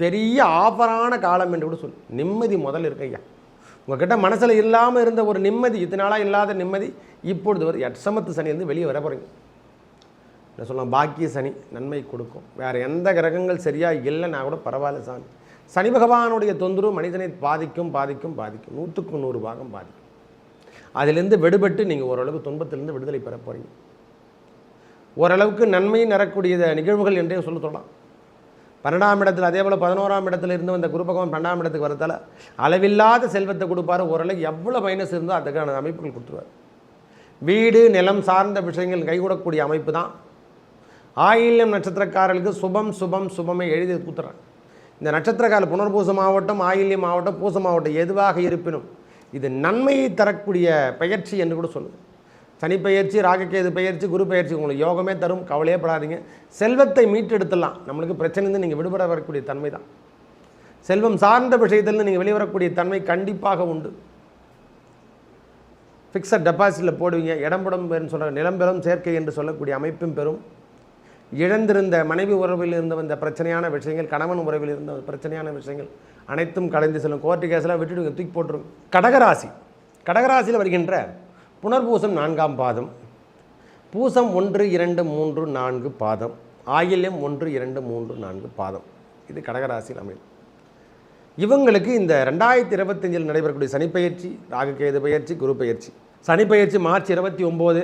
பெரிய ஆஃபரான காலம் என்று கூட சொல்லு. நிம்மதி முதல்ல இருக்கு ஐயா. உங்ககிட்ட மனசில் இல்லாமல் இருந்த ஒரு நிம்மதி இத்தனை நாளாக இல்லாத நிம்மதி இப்பொழுது ஒரு எட்சமத்து சனியிலேருந்து வெளியே வர போகிறீங்க என்ன சொல்லலாம்? பாக்கிய சனி நன்மை கொடுக்கும். வேறு எந்த கிரகங்கள் சரியாக இல்லைன்னா கூட பரவாயில்ல சாமி. சனி பகவானுடைய தொந்தரவு மனிதனை பாதிக்கும் பாதிக்கும் பாதிக்கும். நூற்றுக்கு நூறு பாகம் பாதிக்கும். அதிலிருந்து விடுபட்டு நீங்கள் ஓரளவுக்கு துன்பத்திலிருந்து விடுதலை பெற போகிறீங்க ஓரளவுக்கு நன்மை நிறக்கூடிய நிகழ்வுகள் என்றே சொல்ல சொல்லலாம். பன்னெண்டாம் இடத்துல அதே போல் பதினோராம் இடத்துல இருந்து வந்த குருபகவான் பன்னெண்டாம் இடத்துக்கு வரதால் அளவில்லாத செல்வத்தை கொடுப்பாரு. ஓரளவு எவ்வளோ மைனஸ் இருந்தோ அதுக்கான அமைப்புகள் கொடுத்துருவார். வீடு நிலம் சார்ந்த விஷயங்கள் கைகூடக்கூடிய அமைப்பு தான். ஆயில்யம் நட்சத்திரக்காரர்களுக்கு சுபம் சுபம் சுபமே எழுதி கொடுத்துட்றேன் இந்த நட்சத்திரக்கால புனர்பூசம் மாவட்டம் ஆயில்யம் மாவட்டம் பூசம் மாவட்டம் எதுவாக இருப்பினும் இது நன்மையை தரக்கூடிய பெயர்ச்சி என்று கூட சொல்லுது. சனி பெயர்ச்சி ராககேது பெயர்ச்சி குரு பெயர்ச்சி உங்களுக்கு யோகமே தரும் கவலையே படாதீங்க. செல்வத்தை மீட்டெடுத்துடலாம். நம்மளுக்கு பிரச்சனையிருந்து நீங்கள் விடுபட வரக்கூடிய தன்மை தான். செல்வம் சார்ந்த விஷயத்திலேருந்து நீங்கள் வெளிவரக்கூடிய தன்மை கண்டிப்பாக உண்டு. ஃபிக்ஸட் டெபாசிட்டில் போடுவீங்க. இடம்படம் பெறும் சொல்கிற நிலம்பெறும் சேர்க்கை என்று சொல்லக்கூடிய அமைப்பும் பெறும். இழந்திருந்த மனைவி உறவில் இருந்து வந்த பிரச்சனையான விஷயங்கள் கணவன் உறவில் இருந்த பிரச்சனையான விஷயங்கள் அனைத்தும் கலைந்து செல்லும். கோர்ட்டு கேஸ்லாம் விட்டுடுங்க தூக்கி போட்டுருங்க. கடகராசி. கடகராசியில் வருகின்ற புனர்பூசம் நான்காம் பாதம். பூசம் ஒன்று இரண்டு மூன்று நான்கு பாதம். ஆயில்யம் ஒன்று இரண்டு மூன்று நான்கு பாதம். இது கடகராசியில் அமையும். இவங்களுக்கு இந்த ரெண்டாயிரத்தி இருபத்தஞ்சில் நடைபெறக்கூடிய சனிப்பெயர்ச்சி ராகுகேது பயிற்சி குரு பயிற்சி சனிப்பெயர்ச்சி மார்ச் இருபத்தி ஒம்போது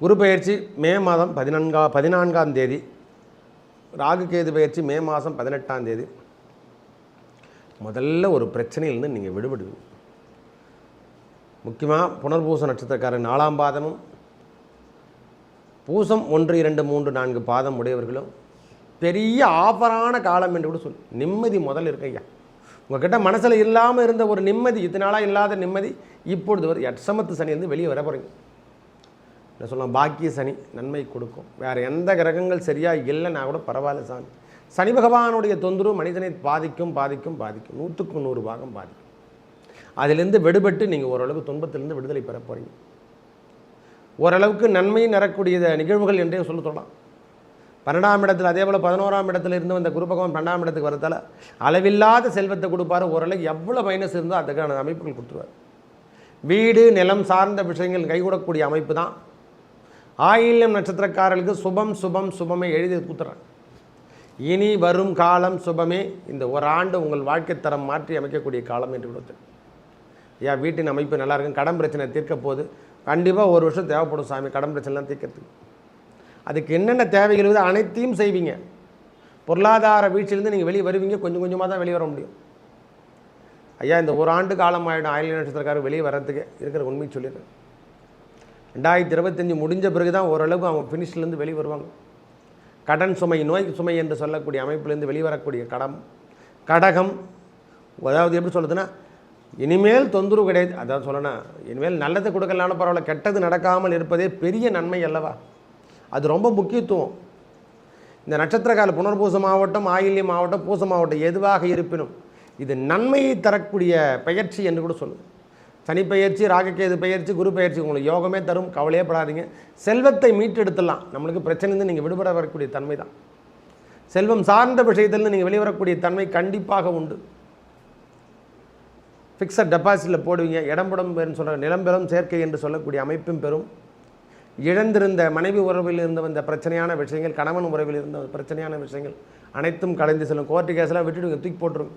குரு பயிற்சி மே மாதம் பதினான்கா பதினான்காம் தேதி ராகுகேது பயிற்சி மே மாதம் பதினெட்டாம் தேதி. முதல்ல ஒரு பிரச்சனையிலேருந்து நீங்கள் விடுபடுவீங்க. முக்கியமாக புனர்பூச நட்சத்திரக்காரன் நாலாம் பாதமும் பூசம் ஒன்று இரண்டு மூன்று நான்கு பாதம் உடையவர்களும் பெரிய ஆஃபரான காலம் என்று கூட சொல் நிம்மதி முதல் இருக்கு ஐயா. உங்ககிட்ட மனசில் இல்லாமல் இருந்த ஒரு நிம்மதி இத்தனை நாளாக இல்லாத நிம்மதி இப்பொழுது வரும் எட்சமத்து சனியிலேருந்து வெளியே வர போகிறீங்க என்ன சொல்லலாம்? பாக்கிய சனி நன்மை கொடுக்கும். வேறு எந்த கிரகங்கள் சரியாக இல்லைன்னா கூட பரவாயில்ல சாமி. சனி பகவானுடைய தொந்தரவு மனிதனை பாதிக்கும் பாதிக்கும் பாதிக்கும். நூற்றுக்கு நூறு பாகம் பாதிக்கும். அதிலிருந்து விடுபட்டு நீங்கள் ஓரளவு துன்பத்திலிருந்து விடுதலை பெற போகிறீங்க ஓரளவுக்கு நன்மை நிறக்கூடிய நிகழ்வுகள் என்றே சொல்ல சொல்லலாம் பன்னெண்டாம் இடத்துல அதே போல் பதினோராம் இடத்துல இருந்து வந்த குரு பகவான் பன்னெண்டாம் இடத்துக்கு வரதால அளவில்லாத செல்வத்தை கொடுப்பாரு. ஓரளவுக்கு எவ்வளோ மைனஸ் இருந்தோ அதுக்கான அமைப்புகள் கொடுத்துருவார். வீடு நிலம் சார்ந்த விஷயங்கள் கைகூடக்கூடிய அமைப்பு தான். ஆயில்யம் நட்சத்திரக்காரர்களுக்கு சுபம் சுபம் சுபமே எழுதி கூத்துறாங்க இனி வரும் காலம் சுபமே. இந்த ஒரு ஆண்டு உங்கள் வாழ்க்கை தரம் மாற்றி அமைக்கக்கூடிய காலம் என்று கொடுத்து ஐயா வீட்டின் அமைப்பு நல்லா இருக்கும் கடன் பிரச்சனை தீர்க்க போது கண்டிப்பாக ஒரு வருஷம் தேவைப்படும் சாமி கடன் பிரச்சனைலாம் தீர்க்கறதுக்கு. அதுக்கு என்னென்ன தேவைகள் இருக்குது அனைத்தையும் செய்வீங்க. பொருளாதார வீழ்ச்சியிலேருந்து நீங்கள் வெளியே வருவீங்க கொஞ்சம் கொஞ்சமாக தான் வெளியே வர முடியும். ஐயா இந்த ஒரு ஆண்டு காலம் ஆகிடும் ஆயிரம் நட்சத்திரக்காரர் வெளியே வர்றதுக்கு இருக்கிற உண்மையை சொல்லிடுறேன். ரெண்டாயிரத்தி இருபத்தஞ்சி முடிஞ்ச பிறகு தான் ஓரளவு அவங்க ஃபினிஷ்லேருந்து வெளியே வருவாங்க. கடன் சுமை நோய் சுமை என்று சொல்லக்கூடிய அமைப்புலேருந்து வெளிவரக்கூடிய கடம் கடகம் அதாவது எப்படி சொல்லுதுன்னா இனிமேல் தொந்தரவு கிடையாது. அதான் சொல்லணும். இனிமேல் நல்லது கொடுக்கலான பரவாயில்ல கெட்டது நடக்காமல் இருப்பதே பெரிய நன்மை அல்லவா? அது ரொம்ப முக்கியத்துவம். இந்த நட்சத்திரக்கால புனர்பூச மாவட்டம் ஆயில்யம் மாவட்டம் பூச மாவட்டம் எதுவாக இருப்பினும் இது நன்மையை தரக்கூடிய பயிற்சி என்று கூட சொல்லுது. சனி பெயர்ச்சி பயிற்சி பெயர்ச்சி குரு பயிற்சி உங்களுக்கு யோகமே தரும் கவலையே படாதீங்க. செல்வத்தை மீட்டெடுத்துடலாம். நம்மளுக்கு பிரச்சனையிருந்து நீங்கள் விடுபட வரக்கூடிய தன்மை தான் செல்வம் சார்ந்த விஷயத்திலிருந்து நீங்கள் வெளிவரக்கூடிய தன்மை கண்டிப்பாக உண்டு. ஃபிக்ஸட் டெபாசிட்டில் போடுவீங்க இடம்படம் பெறும் சொல்கிற நிலம்பெறும் சேர்க்கை என்று சொல்லக்கூடிய அமைப்பும் பெறும். இழந்திருந்த மனைவி உறவில் இருந்த வந்த பிரச்சனையான விஷயங்கள் கணவன் உறவில் இருந்த பிரச்சனையான விஷயங்கள் அனைத்தும் கலைந்து செல்லும். கோர்ட்டு கேஸ்லாம் விட்டுடுங்க தூக்கி போட்டுருங்க.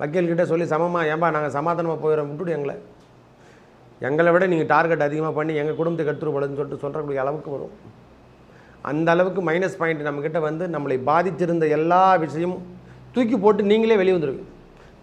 வக்கீல்கிட்ட சொல்லி சமமாக ஏன்பா நாங்கள் சமாதானமாக போயிடுறோம் விட்டுடு எங்களை. எங்களை விட நீங்கள் டார்கெட் அதிகமாக பண்ணி எங்கள் குடும்பத்துக்கு எடுத்துருப்படுன்னு சொல்லிட்டு சொல்கிறக்கூடிய அளவுக்கு வரும். அந்த அளவுக்கு மைனஸ் பாயிண்ட் நம்மக்கிட்ட வந்து நம்மளை பாதித்திருந்த எல்லா விஷயமும் தூக்கி போட்டு நீங்களே வெளியே வந்துடுவீங்க